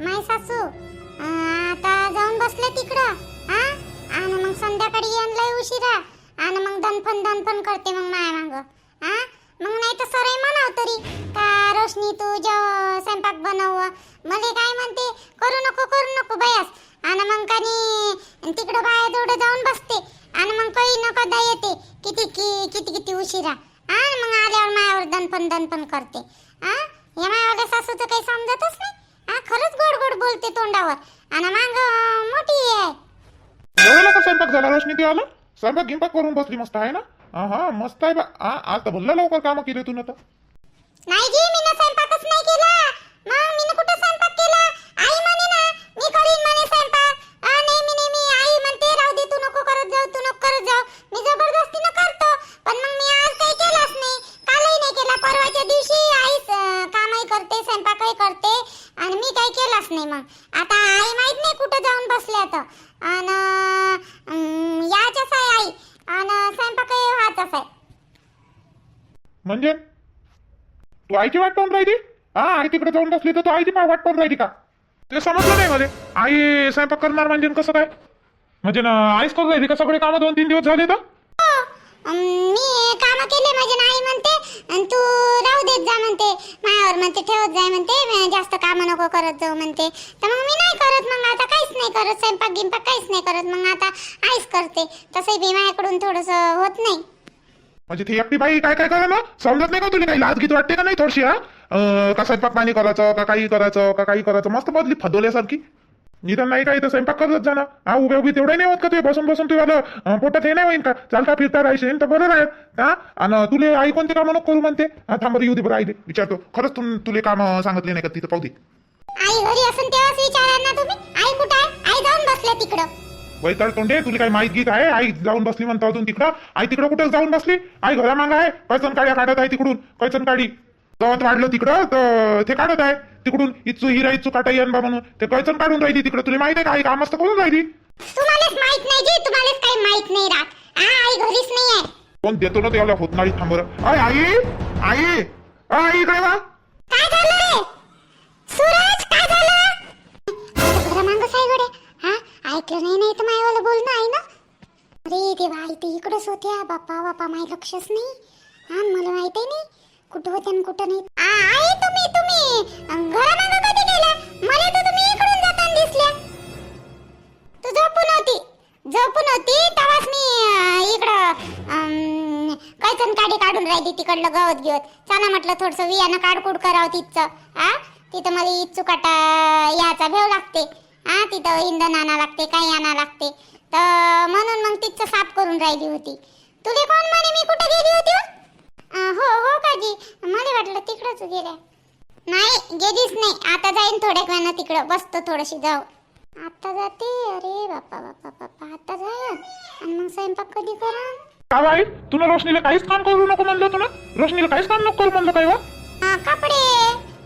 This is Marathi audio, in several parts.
माय सासू आता जाऊन बसले तिकडं हा? आणि मग संध्याकाळी येऊन लय उशिरा. आणि मग दणफन दनपण करते मग माया मांग हा? मग नाही तर सरही म्हणाव तरी का रोशनी तू जेव स्वयंपाक बनव. मले काय म्हणते करू नको करू नको बयास. आणि मग कानी तिकडं बाया तेवढं जाऊन बसते. आणि मग काही नको दा येते किती कि- किती किती उशिरा. हा मग आल्यावर मायावर दणपण दणपण करते. हा? या मायावाल्या सासूचं काही समजतच नाही? हा खरंच गोड गोड बोलते तोंडावर. आणि मांग मोठी आहे. एवढा लवकर स्वयंपाक झाला रोशनी ती आला? स्वयंपाक गिंपाक करून बसली मस्त आहे ना? हा हा मस्त आहे बा. हा आज तर भल्ला लवकर कामं केले तू तर. नाही जी मी स्वयंपाकच नाही केला. मग मी कुठं स्वयंपाक केला? आई म्हणे ना मी करीन म्हणे स्वयंपाक. आ, नेहमी नेहमी. आई म्हणते राहू दे तू नको करत जाऊ तू नको करत जाऊ. मी जबरदस्तीनं करतो. पण मग मी आज काही केलाच नाही. कालही नाही केला. परवाच्या दिवशी आई स- कामही करते स्वयंपाकही करते. आणि मी काही केलंच नाही मग. आता आई माहीत नाही कुठं जाऊन बसले तर. आणि याच्याच आहे आई. आणि स्वयंपाक व्हायचाच आहे. म्हणजे? तू आईची वाट पाहून राहिली? हा आई तिकडे जाऊन बसली तर तू आईची पा- वाट पाहून राहिली का? ते समजलं नाही मध्ये आई स्वयंपाक करणार म्हणजे कसं काय? म्हणजे ना आईच करून राहिली का? सगळे कामं दोन तीन दिवस झाले तर? मी काम केले माझे नाही म्हणते आणि तू राहू देत जा म्हणते मायावर म्हणते ठेवत जाय म्हणते जास्त काम नको करत जाऊ म्हणते. तर मग मी नाही करत मग आता काहीच नाही करत स्वयंपाक गिंपाक काहीच नाही करत मग आता आईच करते. तसंही बी माझ्याकडून थोडस होत नाही म्हणजे ती एकटी बाई काय काय करा ना समजत नाही का तुला काही लाज गीत वाटते का नाही थोडीशी हा? अं, का स्वयंपाक पाणी करायचं का काही करायचं का काही करायचं? मस्त बदली फदवल्यासारखी निदान नाही काही तर स्वयंपाक करत जा ना हा उभ्या उभी तेवढं नाही होत का ते बसून बसून तू आलं अं, पोटात हे नाही होईन का? चालता फिरता राहायचे तर बरं राहील. हा? आणि तुले आई कोणते कामं नको करू म्हणते? हा थांबर येऊ दे बरं आई विचारतो. खरंच तू तुले काम सांगितले नाही का तिथं? पाहू दे. आई घरी असून तेव्हाच विचारा ना तुम्ही? आई कुठं आहे? आई जाऊन बसल्या तिकडं. वैतळ तोंडे तुला काही माहीत गीत आहे? आई जाऊन बसली म्हणता अजून तिकडं. आई तिकडं कुठं जाऊन बसली? आई घरा माग आहे? कैचन काड्या काढत आहे तिकडून? कैचन काडी? गवत वाढलं तिकडं तर ते काढत आहे. तिकडून इच्छू हिरा इच्छू काटा येईन बा म्हणून ते कैचन काढून राहिली तिकडं. तुला माहीत आहे का आई काम मस्त करून राहिली? तुम्हालाच माहीत नाही जी तुम्हालाच काही माहीत नाही राहत हा आई घरीच नाही आहे. कोण देतो ना त्याला होत नाही थांबर आई आई अ, आई काय वा? काय झालं रे? सूरज काय झालं? गडे हा ऐकलं नाही नाही तर मायवाला बोलणं आहे ना. अरे देवा आई ते इकडंच होत्या. बाप्पा बाप्पा माय लक्षच नाही. हा मला माहीत आहे नाही. कुठं होते आणि कुठं नाही? आ, आई तुम्ही तुम्ही. घरामागं कधी गेला मला तर तुम्ही इकडून जाताना दिसल्या. तू झोपून होती. झोपून होती तेव्हाच मी अं, इकडं अं, कैचन काडी काढून राहिली तिकडलं गवत घेत चला म्हटलं थोडस वियानं काडकूड करावं तिथचं. आ तिथं मला इच्छू काटा याचा भेव लागते. हा तिथं इंधन आणा लागते काही आणा लागते. तर म्हणून मग तिथचं साफ करून राहिली होती. तुले कोण म्हणे मी कुठे गेली होती? हो? हो हो काजी मला वाटलं तिकडंच गेल्या नाही गेलीच नाही. आता जाईन थोड्या वेळानं तिकडं. बसतो थोडीशी जाऊ. आता जाते? अरे बापा बापा बापा. आता जाय आणि मग स्वयंपाक कधी करा का बाई तुला रोशनीला काहीच काम करू नको म्हणलं तुला? रोशनीला काहीच काम नको करू म्हणलं काय वा? कपडे.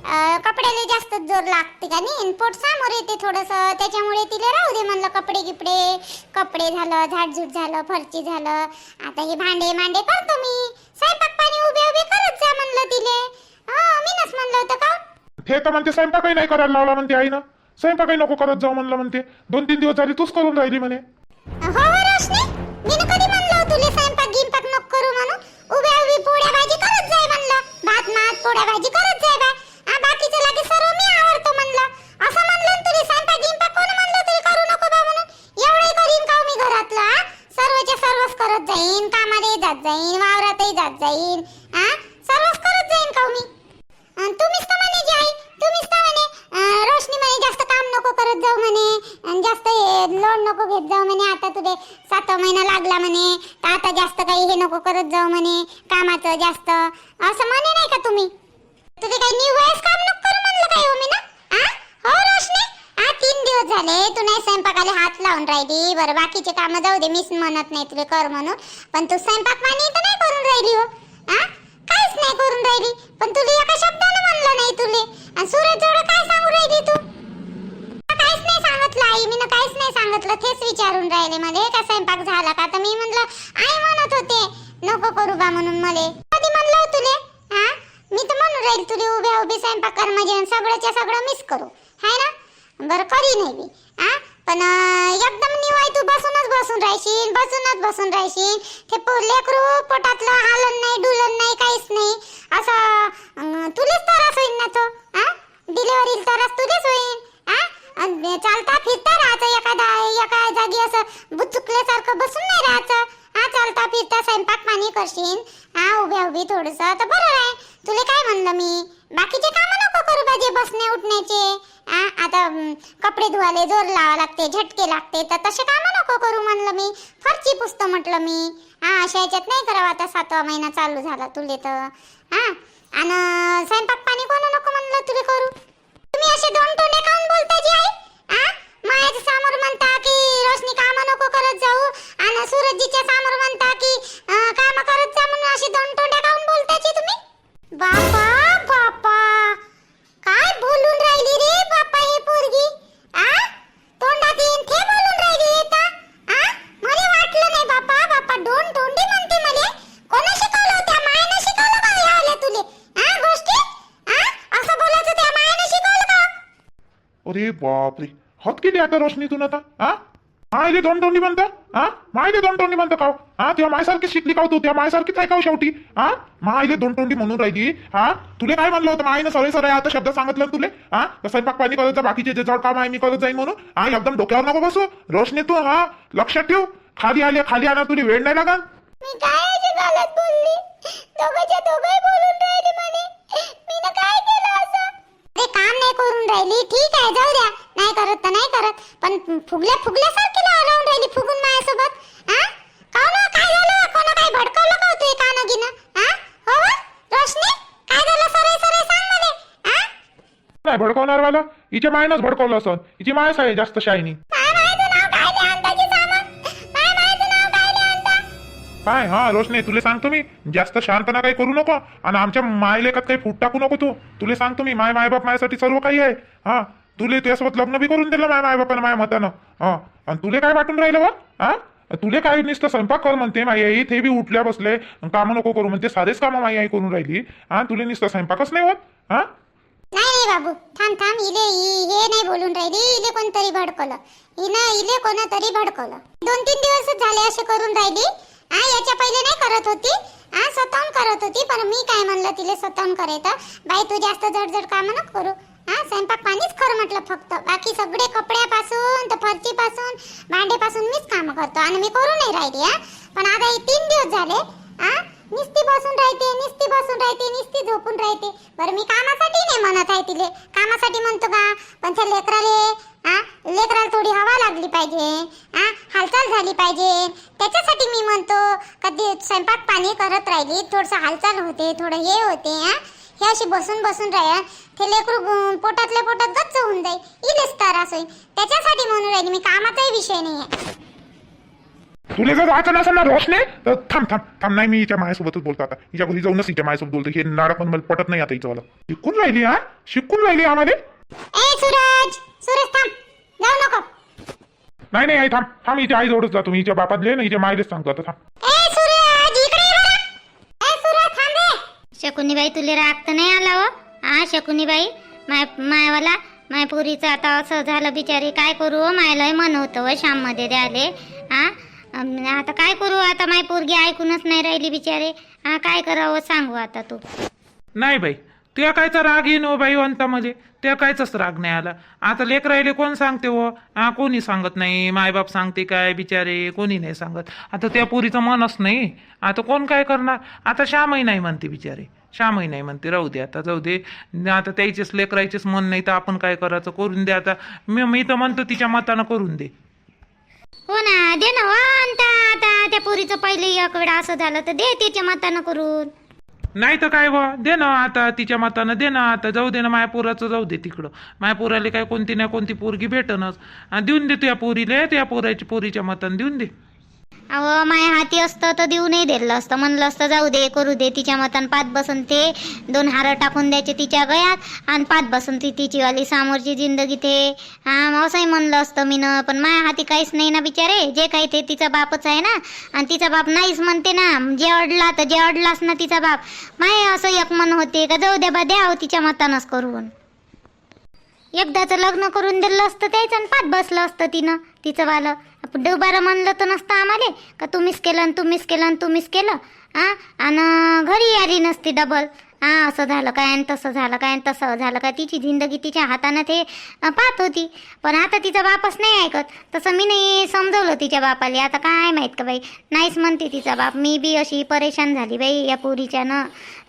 अं, कपड्याला जास्त जोर लागते का नाही? पोट समोर येते थोडस. त्याच्यामुळे तिला राहू दे म्हणलं कपडे गिपडे. कपडे झालं झाडझूड झालं फरची झालं. आता हे भांडे मांडे करतो मी. स्वयंपाक करत जा म्हणलं तिले. हो मीनच म्हणलं होतं का? ते तर म्हणते स्वयंपाकही नाही करायला लावला म्हणते आईनं. स्वयंपाकही नको करत जाऊ म्हणलं म्हणते. दोन तीन दिवस झाले तूच करून राहिली म्हणे. हो हो रोशनी मी कधी म्हणलं तुले स्वयंपाक गिंपाक नको करू म्हणून. उभ्या उभी पोळ्या भाजी करत जाय म्हणलं. भात मात पोळ्या भाजी करत जाय बा. आ बाकीचे लागे सर्व मी म्हणलं. असं म्हणलं ना तुले स्वयंपाक गिंपाक कोण म्हणलं तुला करू नको बा म्हणून? एवढे करीन का हो मी घरातलं? सर्वच्या सर्वच करत जाईन कामाला जात जाईन वावरातही जात जाईन. करत मी तुम्हीच तर म्हणे जे आई तुम्हीच तर म्हणे रोशनी म्हणे जास्त काम नको करत जाऊ म्हणे अन जास्त हे लोड नको घेत जाऊ म्हणे आता तुझे सातवा महिना लागला म्हणे तर आता जास्त काही हे नको करत जाऊ म्हणे कामाचं जास्त. असं म्हणे नाही का तुम्ही? तुझे काही न्यू वयस काम नको करू म्हणलं काय हो मी ना? हो रोशनी? हा तीन दिवस झाले तू नाही स्वयंपाकाला हात लावून राहिली. बरं बाकीचे कामं जाऊ दे मीच म्हणत नाही तुला कर म्हणून. पण तू स्वयंपाक पाणी तर नाही करून राहिली हो. आ? काहीच नाही करून राहिली. पण तुला एका शब्दानं म्हणलं नाही तुले. आणि सूरज जवळ काय सांगू राहिली तू? काहीच नाही सांगितलं आई. मी काहीच नाही सांगितलं. तेच विचारून राहिले मला. का स्वयंपाक झाला का? तर मी म्हणलं आई म्हणत होते नको करू बा म्हणून मले. कधी म्हणलं हो तुले? हा? मी तर म्हणून राहील तुले उभ्या उभी स्वयंपाक कर म्हणजे सगळंच्या सगळं मिस करू. हाय ना? बरं करी नाही मी. हा? पण एकदम निवाय तू बसूनच बसून राहशील बसूनच बसून राहशील. ते लेकरू पोटातलं हालन नाही डुलन नाही काहीच नाही. असं तुलेच त्रास होईल ना तो आ डिलिव्हरीला त्रास तुलेच होईल हा चालता फिरता राहायचं एखादा एका जागी असं बुचुकल्यासारखं बसून नाही राहायचं. हा चालता फिरता स्वयंपाक पाणी करशील. हा उभ्या उभी थोडस. तर बरं आहे. तुला काय म्हणलं मी? बाकीचे काम नको करू पाहिजे बसणे उठण्याचे. आता कपडे धुवाले जोर लावा लागते झटके लागते. तर तसे कामं नको करू म्हणलं मी. फरची पुसतं म्हटलं मी. हा अशा याच्यात नाही करावं आता सातवा महिना चालू झाला तुले तर. हा आणि स्वयंपाक पाणी कोण नको म्हणलं तुले करू? तुम्ही असे दोन टोने काऊन बोलता जी आई? आ माझ्यासमोर म्हणता की रोशनी काम नको करत जाऊ. आणि सूरजजीच्या समोर म्हणता की काम करत जा म्हणून अशी दोन तोंडे काऊन बोलताची तुम्ही? बापा बापा. काय बोलून राहिली रे बापा हे पोरगी? आ? तोंडात येईन ते बोलून राहिली आता आ? मला वाटलं नाही बापा बापा दोन तोंडी म्हणते मले. कोणी शिकवलं त्या मायने शिकवलं का? हे आले तुले. आ गोष्टी? आ? असं बोलायचं त्या मायने शिकवलं का? अरे बापरे. हत केली आता रोशनीतून आता? आ? हा मायले दोन तोंडी म्हणतं हा? मायले दोन तोंडी म्हणतं काव. हा? तेव्हा मायसारखी शिकली काव तू. त्या मायसारखीच आहे काव शेवटी. हा? मायले दोन तोंडी म्हणून राहिली. हा? तुले काय म्हणलं होतं? मायनं सरे सरे आता शब्द सांगितलं तुले? हा? तर स्वयंपाक पाणी करत जा, बाकीचे जे जड काम आहे मी करत जाईन म्हणून. हा? एकदम डोक्यावर नको बसू. रोशनी तू हा लक्षात ठेव. खाली आले खाली आणा तुला वेळ नाही लागल मी काय अशी गलत बोलली दोघंच्या दोघंही बोलून राहिली म्हणे मी ना काय केलं असं अरे काम नाही करून राहिली ठीक आहे जाऊ द्या नाही करत तर नाही करत पण फुगल्या फुगल्यासारखी ला- राहून राहिली फुगून माझ्यासोबत हा काहून हो? काय झालं कोणा काही भडकवलं का होतं काना गिन हा हो व? रोशनी काय झालं सरळ सरळ सांग मला हा नाही भडकवणार वाला हिच्या मायनंच भडकवलं असं. हिची मायच आहे जास्त शायनी काय हा रोशनी तुला सांगतो मी. जास्त शांतपणा काही करू नको. आणि आमच्या मायलेखात काही फूट टाकू नको तू. तुला सांगतो मी माय मायबाप माझ्यासाठी सर्व काही आहे. हा तुले तुझ्यासोबत लग्न बी करून दिलं माय मायबापानं माझ्या मतानं. हा आणि तुले काय वाटून राहिलं बा हा? तुले काय नुसतं स्वयंपाक कर म्हणते माई आई. ते बी उठल्या बसले. कामं नको करू म्हणते सारेच कामं माई आई करून राहिली. हा तुले नुसतं स्वयंपाकच नाही होत. हा? नाही नाही बाबू थांब थांब इले इ- हे नाही बोलून राहिली इले कोणतरी भडकवलं. हिनं इले कोणतरी भडकवलं. दोन तीन दिवसच झाले असे करून राहिली. हा याच्या पहिले नाही करत होती. हा स्वतःहून करत होती पण मी काय म्हणलं तिले स्वतःहून करायचं? बाई तू जास्त जडजड काम नको करू. हा स्वयंपाक पाणीच कर म्हटलं फक्त. बाकी सगळे कपड्यापासून तर फरचीपासून भांडेपासून मीच काम करतो. आणि मी करू नाही राहिली हा पण आता हे तीन दिवस झाले हा निस्ती बसून राहते निस्ती बसून राहते निस्ती झोपून राहते. बरं मी कामासाठी नाही म्हणत आहे तिले. कामासाठी म्हणतो का? पण त्या लेकराले हा लेकराला थोडी हवा लागली पाहिजे हा हालचाल झाली पाहिजे. त्याच्यासाठी मी म्हणतो कधी स्वयंपाक पाणी करत राहिली थोडंसं हालचाल होते थोडं हे होते हा हे अशी बसून बसून राहा ते लेकरू पोटातल्या पोटात गच्च होऊन जाईल इलेच तर असं त्याच्यासाठी म्हणून राहिली मी कामाचाही विषय नाही आहे तुला जर जायचं नसेल ना रोशने तर थांब थांब थांब नाही मी हिच्या मायासोबतच बोलतो आता. हिच्या घरी जाऊनच हिच्या मायासोबत बोलतो. हे नाडक पण मला पटत नाही आता हिचं मला शिकून राहिली हा? शिकून राहिली आम्हाला? ए सूरज! सूरज थांब. जाऊ नको. नाही नाही आई थांब. थांब हिच्या आई जवळच जातो मी हिच्या बापातले ना हिच्या मायलेच सांगतो आता थांब. शकुनीबाई तुले राग तर नाही आला हो? हा शकुनीबाई माय मायवाला माय पुरीचं आता असं झालं बिचारी. काय करू हो? मायलाही मन होतं व श्याममध्ये द्याले हा आता काय करू? आता माय पोरगी ऐकूनच नाही राहिली बिचारे. हा काय करावं सांगू आता तू. नाही बाई त्या कायचा राग येईन हो बाई अंतामध्ये त्या कायचाच राग नाही आला. आता लेक राहिले कोण सांगते हो? हा कोणी सांगत नाही. मायबाप सांगते काय बिचारे? कोणी नाही सांगत. आता त्या पोरीचं मनच नाही. आता कोण काय करणार? आता श्यामही नाही म्हणते बिचारे. श्यामही नाही म्हणते. राहू दे आता जाऊ दे. आता त्याचेच लेकरायचेच मन नाही तर आपण काय करायचं? करून दे आता. मी मी तर म्हणतो तिच्या मतानं करून दे. हो ना दे ना हो. आता त्या पोरीचं पहिले एक वेळा असं झालं तर दे तिच्या मतानं करून. नाही तर काय बा दे ना आता तिच्या मतानं दे ना आता. जाऊ दे ना माया पोराचं जाऊ दे तिकडं. मायापुराला काय कोणती ना कोणती पोरगी भेटनच. आणि देऊन दे तुया पोरीले त्या पोराची पोरीच्या मतानं देऊन दे. अहो माया हाती असतं तर देऊ नाही दिलं असतं. म्हणलं असतं जाऊ दे करू दे तिच्या मतान पाच बसून ते दोन हार टाकून द्यायचे तिच्या गळ्यात आणि पाच बसून ती तिचीवाली सामोरची समोरची जिंदगी ते. हा असंही म्हणलं असतं मी न पण माया हाती काहीच नाही ना बिचारे. जे काही ते तिचा बापच आहे ना. आणि तिचा बाप नाहीच म्हणते ना. जे अडला तर जे अडलाच ना तिचा बाप. माय असं एक मन होते का? जाऊ द्या बा द्या तिच्या मतानच करून. एकदाचं लग्न करून दिलं असतं त्याचं आणि पाच बसलं असतं तिनं तिचं वालं. डुबारं म्हणलं तर नसतं आम्हाला. का तुम्हीच केलं आणि तुम्हीच केलं आणि तुम्हीच केलं? हां आणि घरी आली नसती डबल हां असं झालं काय आणि तसं झालं काय आणि तसं झालं काय? तिची जिंदगी तिच्या हातानं ते पाहत होती. पण आता तिचा बापच नाही ऐकत. तसं मी नाही समजवलं तिच्या बापाले. आता काय माहीत का बाई? नाहीच म्हणते तिचा बाप. मी बी अशी परेशान झाली बाई या पोरीच्यानं.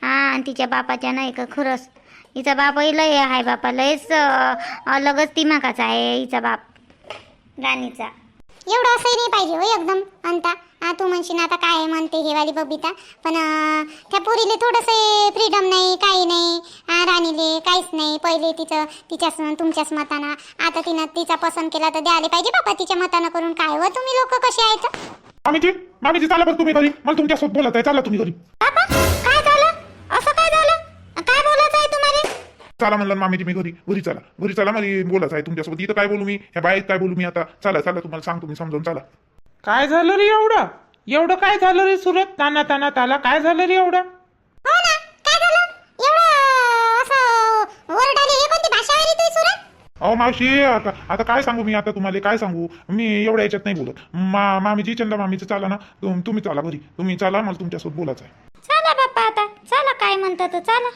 हां आणि तिच्या बापाच्यानं एक खरंच. हिचा बापही लय आहे बापा. लयच अलगच दिमागाचा आहे हिचा बाप. राणीचा. एवढं असंही नाही पाहिजे हो एकदम. अंता हा तू म्हणशील आता काय म्हणते हे वाली बबिता. पण त्या पोरीले थोडंसं फ्रीडम नाही काही नाही. हा, राणीले काहीच नाही. पहिले तिचं तिच्याच तुमच्याच मतानं. आता तिनं तिचा पसंत केला तर द्यायला पाहिजे बाबा तिच्या मतानं करून. काय व तुम्ही लोक कसे आहेत? मामीजी मामीजी चला बरं तुम्ही घरी. मला तुमच्यासोबत बोलत आहे चला तुम्ही घरी. चला म्हणलं ना मामीजी मी घरी. घरी चला. घरी चला मला बोलत आहे तुमच्यासोबत. इथं काय बोलू मी? ह्या बाईत काय बोलू मी आता? चला चला तुम्हाला सांगतो मी समजावून चला. काय झालं रे एवढं? एवढं काय झालं रे सुरत? ताना ताना ताला काय झालं रे एवढं? हो ना. काय झालं? एवढं असं ओरडाले हे कोणती भाषा आली तुझी सुरत? अहो मावशी आता आता काय सांगू मी आता तुम्हाला? काय सांगू? मी एवढ्या याच्यात नाही बोलत. मा मामीजी चंदा मामीचं चला ना. तुम- तुम्ही चला घरी. तुम्ही चला मला तुमच्यासोबत बोलायचं आहे. चला बाप्पा आता. चला काय म्हणतात चला.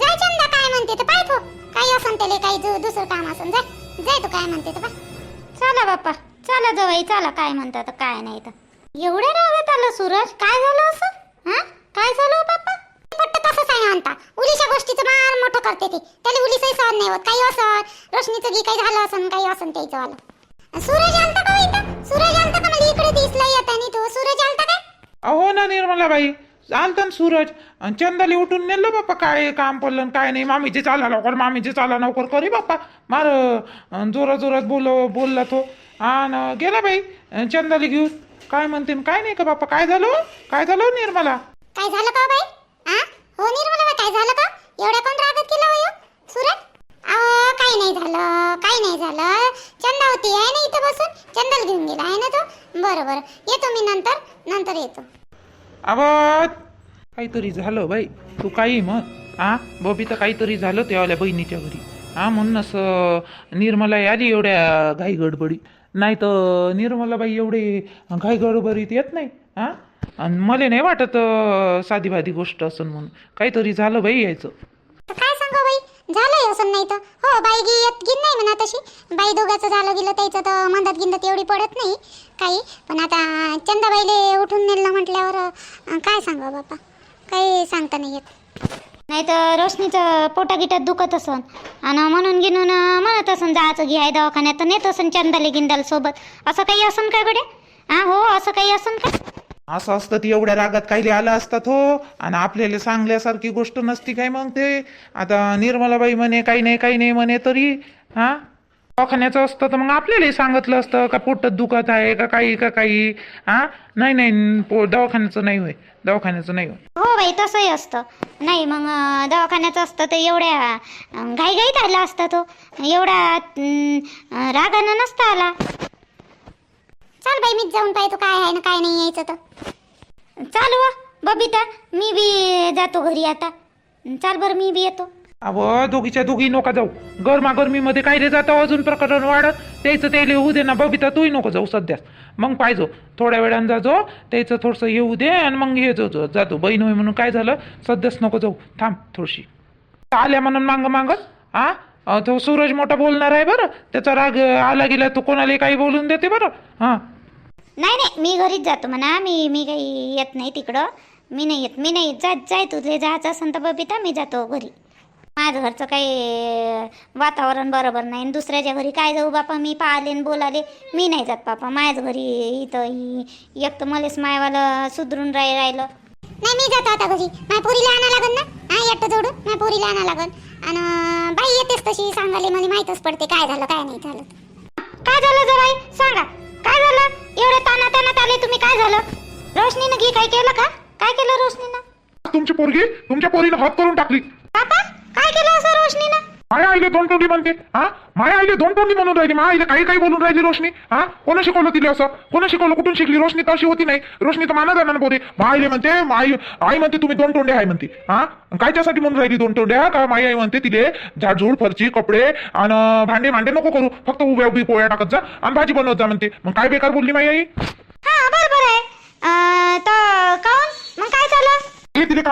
जाय चंदा काय म्हणते तर पाय तू काही असन त्याले काही दु- दुसरं काम असन. जाय. जाय तू काय म्हणते तर पाय. चला बाप्पा. चला जवळ चला. काय म्हणतात काय नाही तर. एवढ्या रागात आलं सूरज? काय झालं असं? हा? काय झालं हो बाप्पा? पट्ट तसंच आहे म्हणता? उलीच्या गोष्टीचं मार मोठं करते ती. त्याला उलीचंही सहन नाही होत. काही असं. रोशनीचं बी काही झालं असन काही असन त्याचं वालं सूरज आणता का हो इथं? सूरज आणता का? मला इकडे दिसला येत आणि तू. सूरज आणता काय अहो ना निर्मलाबाई. चालतं सूरज. आणि चंदाली उठून नेलं बाप्पा काय काम पडलं आणि काय नाही. मामीचे चाला लवकर मामीचे चाला लवकर. करी बाप्पा मार अन जोरात जोरात बोल बोलला तो. आणि गेला बाई. अन चंदाली घेऊन काय म्हणते न काय नाही का बाप्पा काय झालं हो? काय झालं हो निर्मला? काय झालं का हो बाई? आ? हो निर्मला बाई काय झालं का? एवढ्या कोण रागत केला हो ह्यो? सूरज? अहो काही नाही झालं काही नाही झालं. चंदा होती आहे ना इथं बसून? चंदाला घेऊन गेला आहे ना तो? बरं बरं येतो मी नंतर नंतर येतो. आवाज! काहीतरी झालं बाई. तू काही मग आ? तर काहीतरी झालं त्यावाल्या बहिणीच्या घरी. हा म्हणूनच असं निर्मला आली एवढ्या घाई गडबडी नाही तर निर्मलाबाई एवढे घाई गडबडीत येत नाही. हा आणि मला नाही वाटत साधी साधीबाधी गोष्ट असून म्हणून. काहीतरी झालं बाई यायचं. सांगा झालंय असं नाही तर. हो बाई गी येत गिन नाही म्हणा तशी. बाई दोघाचं झालं गेलं त्याचं तर मंदात गिंदत एवढी पडत नाही काही. पण आता चंदाबाईले उठून नेलं म्हटल्यावर काय सांगा बापा? काही सांगता नाही येत. नाही तर रोशनीचं पोटागिटात दुखत असन. आणि म्हणून गिनून म्हणत असन जायचं घ्याय दवाखान्यात. तर नेत असन चंदाले गिंदाल सोबत. असं काही असन काय गड्या? हा हो असं काही असन का? असं असतं ती एवढ्या रागात काही आलं असतात हो. आणि आपल्याला सांगल्यासारखी गोष्ट नसती काय मग ते. आता निर्मलाबाई म्हणे काही नाही काही नाही म्हणे तरी हा? दवाखान्याचं असतं तर मग आपल्यालाही सांगितलं असतं का पोटात दुखत आहे का काही का काही हा? नाही नाही पो दवाखान्याचं नाही होय. दवाखान्याचं नाही होय. हो बाई तसंही असतं. नाही मग अं, दवाखान्याचं असतं तर एवढ्या अं, घाईघाईत आला असता तो. एवढ्या अं, रागानं नसता आला. चाल बाई मीच जाऊन पाहतो काय आहे ना काय नाही यायचं तर. चालू वा बबिता मी बी जातो घरी आता. चाल बरं मी बी येतो. अहो दोघीच्या दोघी नका जाऊ. गरमागरमीमध्ये काय रे जातो अजून प्रकरण वाढत त्याचं त्याला येऊ दे ना बबिता तूही नको जाऊ सध्या. मग पाहिजो थोड्या वेळानं जाजो त्याचं थोडंसं येऊ दे आणि मग हे जो जातो. बहीण होय म्हणून काय झालं? सध्याच नको जाऊ. थांब थोडीशी. आल्या म्हणून मांग मागत हा तो सूरज मोठा बोलणार आहे बरं. त्याचा राग आला गेला तो कोणाला काही बोलून देते बरं. हां? नाही नाही मी घरीच जातो म्हणा. मी मी काही येत नाही तिकडं. मी नाही येत. मी नाही येत. जा जाय तुझे जायचं असेल तर बबिता मी जातो घरी. माझं घरचं काही वातावरण बरोबर नाही. दुसऱ्याच्या घरी काय जाऊ बापा? मी पाहिले बोलाले. मी नाही जात बापा. माझ्याच घरी इथं एक तर मलेच मायवाला सुधरून राही राहिलं. नाही मी जातो आता घरी. माझ्या पोरीला आणा लागन ना? हा येतं जोडून माझ्या पोरीला आणा लागन. आणि बाई येतेच तशी सांगाले मला माहीतच पडते काय झालं काय नाही झालं. काय झालं जवाई सांगा. काय झालं? एवढ्या ताना तानात आले तुम्ही काय झालं? रोशनीनं घे काय केलं का? काय केलं रोशनीनं? तुमची पोरगी तुमच्या पोरीनं हात करून टाकली. पापा काय केलं असं रोशनीनं? माया आईले दोन तोंडी म्हणते हा? माया आईले दोन तोंडी म्हणून राहिली. माया आईले काही काही बोलून राहिली रोशनी हा? कोण शिकवलं तिला असं? कोण शिकवलं? कुठून शिकली? रोशनी तशी होती नाही. रोशनी तर माना जाणार बोरे आईले म्हणते आई आई म्हणते तुम्ही दोन तोंडे आहे म्हणते. हा? कायच्यासाठी म्हणून राहिली दोन तोंड्या का माई आई म्हणते तिले झाडझूड फरची कपडे आणि भांडे भांडे नको करू. फक्त उभ्या उभी पोळ्या टाकत जा आणि भाजी बनवत जा म्हणते. मग काय बेकार बोलली माई आई?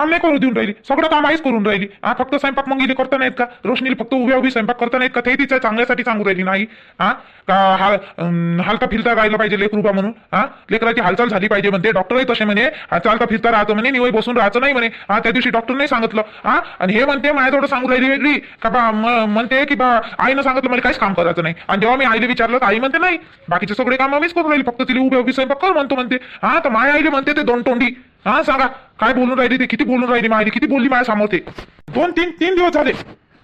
काम नाही करू देऊन राहिली. सगळं काम आईच करून राहिली. हा फक्त स्वयंपाक मग गेली करता नाहीत का? रोशनीला फक्त उभ्या उभी स्वयंपाक करता नाहीत का? ते तिच्या चांगल्यासाठी सांगू राहिली नाही. हा? का हाल अं, हालता फिरता राहिलं पाहिजे लेकरूबा म्हणून? हा? लेकराची हालचाल झाली पाहिजे म्हणते. डॉक्टरही तसे म्हणे. हा, चालता फिरता राहतो म्हणे. निवय बसून राहायचं नाही म्हणे. हा त्या दिवशी डॉक्टरने सांगितलं. हा? आणि हे म्हणते माझ्याजवळ सांगू राहिली वेगळी. का बा म- म्हणते की बा आईनं सांगितलं मला काहीच काम करायचं नाही. आणि जेव्हा मी आईला विचारलं तर आई म्हणते नाही बाकीचे सगळे काम आम्हीच करून राहिली. फक्त तिला उभे उभी स्वयंपाक कर म्हणतो म्हणते. हा? तर माया आईले म्हणते ते दोन तोंडी. हा सांगा. काय बोलून राहिली ते? किती बोलून राहिली माहिती? किती बोलली माझ्यासमोर ते? दोन तीन तीन दिवस झाले.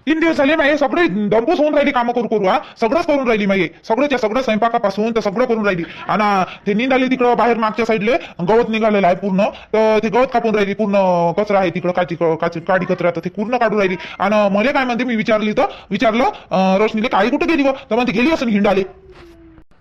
तीन दिवस झाले माझे सगळे दंबूस होऊन राहिली कामं करू करू हा. सगळंच करून राहिली माझे सगळं सगळं स्वयंपाकापासून तर सगळं करून राहिली. आणि ते निंदाले तिकडं बाहेर मागच्या साईडले. गवत निघालेलं आहे पूर्ण. तर ते गवत कापून राहिली. पूर्ण कचरा आहे तिकडं काची काची काडी कचरा तर ते पूर्ण काढून राहिली. आणि मला काय म्हणते मी विचारली तर विचारलं रोशनीले काही कुठे गेली व? तर म्हणते गेली असं हिंडाले.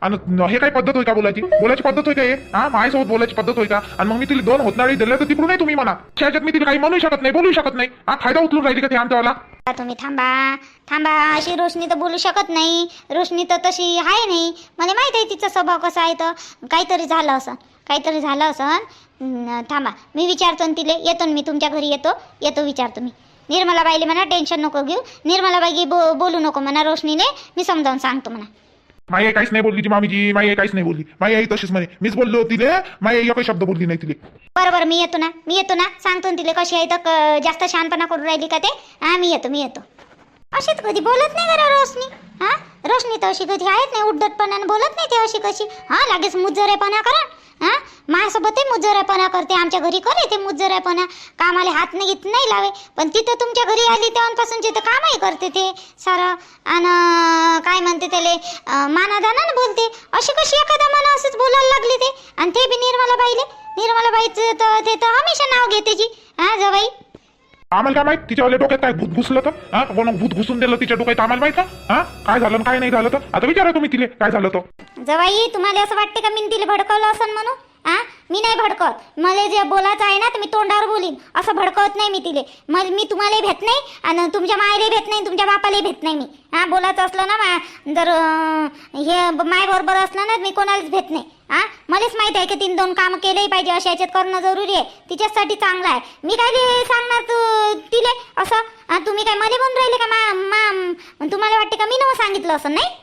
आणि हे काय पद्धत होय का बोलायची? बोलायची पद्धत होय का हे? हा माझ्यासोबत बोलायची पद्धत होय का? आणि मग मी तिला दोन होतनाळी दिल्या तर तिकडून नाही तुम्ही म्हणा. त्याच्यात मी तिला काही म्हणू शकत नाही बोलू शकत नाही. हा फायदा उचलून राहिली का ते आमच्यावाला? तुम्ही थांबा. थांबा अशी रोशनी तर बोलू शकत नाही. रोशनी तर तशी आहे नाही. मला माहीत आहे तिचा स्वभाव कसा आहे तर. काहीतरी झालं असं. काहीतरी झालं असं. थांबा. मी विचारतो तिले. येतो मी तुमच्या घरी येतो. येतो विचारतो मी. निर्मला बाईले म्हणा टेन्शन नको घेऊ. निर्मला बाई बो बोलू नको म्हणा रोशनीने मी समजावून सांगतो म्हणा. माई आई काहीच नाही बोलली ती मामीजी माई आई काहीच नाही बोलली. माई आई तशीच म्हणे. मीच बोललो तिले माई आई काही शब्द बोलली नाही तिले. बरोबर मी येतो ना मी येतो ना. सांगतो ना तिले कशी आहे तर क- जास्त शहाणपणा करून राहिली का ते? हा मी येतो मी येतो. अशीच कधी बोलत नाही करा रोशनी. हा? रोशनी तर अशी कधी आहेत नाही उड्डटपणाने बोलत नाही ते अशी कशी. हा लागेच मुजरेपणा करा. हा? माझ्यासोबतही मुजरेपणा करते आमच्या घरी करे ते मुजरेपणा? कामाला हात नाही घेत नाही लावे. पण तिथं तुमच्या घरी आली तेव्हापासून तिथं कामही करते ते सारं. आणि काय म्हणते त्याले मानादानानं बोलते. अशी कशी एखादा मना असंच बोलायला लागली ते? आणि ते बी निर्मला बाईले निर्मला बाईचं तर ते तर हमेशा नाव घेते जी. हा जवाई? आम्हाला काय माहीत? तिच्यावाल्या डोक्यात काय भूत घुसलं तर? हा? कोण भूत घुसून दिलं तिच्या डोक्यात आम्हाला माहीत हा? काय झालं आणि काय नाही झालं तर? आता विचारा तुम्ही तिले काय झालं तर? जवाई तुम्हाला असं वाटते का मी तिला भडकवलं असं म्हणून? आ? मी नाही भडकवत. मला जे बोलायचं आहे ना तर मी तोंडावर बोलीन. असं भडकवत नाही मी तिले. मग मी तुम्हालाही भेट नाही आणि तुमच्या मायलाही भेट नाही तुमच्या बापालाही भेट नाही मी. हा बोलायचं असलं ना मा- जर हे माय बरोबर असलं ना मी कोणालाच भेट नाही. हा मलाच माहीत आहे की तिने दोन कामं केलेही पाहिजे अशा याच्यात करणं जरुरी आहे. तिच्यासाठी चांगलं आहे. मी काय सांगणार तू तिले? असं? तुम्ही काय मला म्हणून राहिले का मा मा तुम्हाला वाटते का मी नव्हतं सांगितलं असं नाही?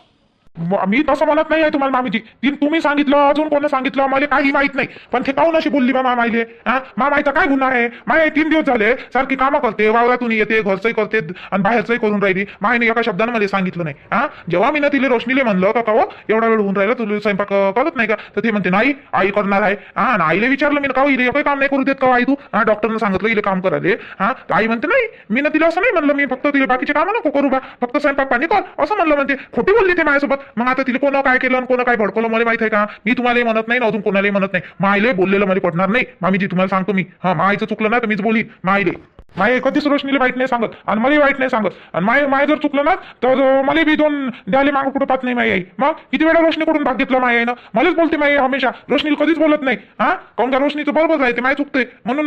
म- मी तसं म्हणत नाही आहे तुम्हाला मामीजी. ती तुम्ही सांगितलं अजून कोणी सांगितलं मला काही माहीत नाही. पण ते काहून अशी बोलली बा मा माहिले हा? मामा माहिती काय गुन्हा आहे? माय तीन दिवस झाले सारखी कामं करते वावरातून येते घरचंही करते आणि बाहेरचंही करून राहिली. मायने एका शब्दानं मला सांगितलं नाही. हा? जेव्हा मी ना तिला रोशनीले म्हणलं का कवा हो, एवढा वेळ होऊन राहिला तुला स्वयंपाक अं, करत नाही का? तर ते म्हणते नाही आई करणार आहे. हा? आणि आईला विचारलं मी का इले काही काम नाही करू देत का आई तू? हा? डॉक्टरनं सांगितलं इले काम करायले. हा? तर आई म्हणते नाही मी ना तिला असं नाही म्हणलं मी फक्त तिला बाकीचे कामं नको करू बा फक्त स्वयंपाक पाणी कर. असं म्हणलं म्हणते. खोटी बोलली ते माझ्यासोबत मग आता तिला कोणा काय केलं आणि काय भडकवलं मला माहीत आहे का? मी तुम्हालाही म्हणत नाही ना अजून कोणालाही म्हणत नाही. मायले बोललेलं मला पटणार नाही. मामीजी तुम्हाला सांगतो मी. हा मायचं चुकलं ना तर मीच बोली मायले. माय कधीच रोशनीला वाईट नाही सांगत आणि मलाही वाईट नाही सांगत. आणि माय माय जर चुकलं ना तर मला बी दोन द्याले मागं कुठं पाहत नाही माई आई मग किती वेळा रोशनी करून भाग घेतला माय आईनं मलाच बोलते माई हमेशा. रोशनीला कधीच बोलत नाही. हा? काऊन का रोशनीचं बरोबर आहे ते माय चुकते म्हणून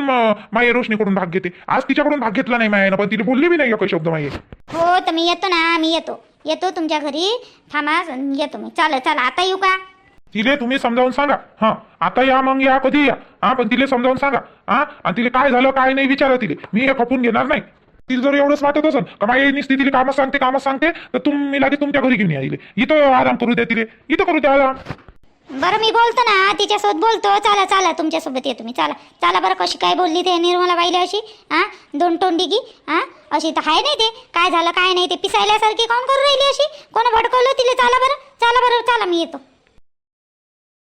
माय रोशनी करून भाग घेते. आज तिच्याकडून भाग घेतला नाही माय आईनं पण तिला बोलली बी नाही काही शब्द माई हो तर मी येतो ना मी येतो. येतो तुमच्या घरी. थांबा येतो मी चालेल चला. आता येऊ का? तिले तुम्ही समजावून सांगा. हा. आता या मग या कधी या? हा पण तिले समजावून सांगा. हा? आणि तिले काय झालं काय नाही विचारा तिले. मी हे खपून घेणार नाही. तिला जर एवढंच वाटत असेल का माझी नुसती तिला कामं सांगते कामं सांगते तर तुम्ही लागे तुमच्या घरी घेऊन या इले इथं आराम करू द्या तिले. इथं करू द्या आराम. बरं मी बोलतो ना तिच्यासोबत बोलतो. चला चला तुमच्यासोबत येतो मी. चला चला बरं कशी काय बोलली ते निर्मला बाईला अशी? हां? दोन तोंडी की? अशी तर आहे नाही ते. काय झालं काय नाही ते. पिसायल्यासारखी कोण करू राहिली अशी? कोण भडकवलं तिला? चला बरं चला बरं चला मी येतो.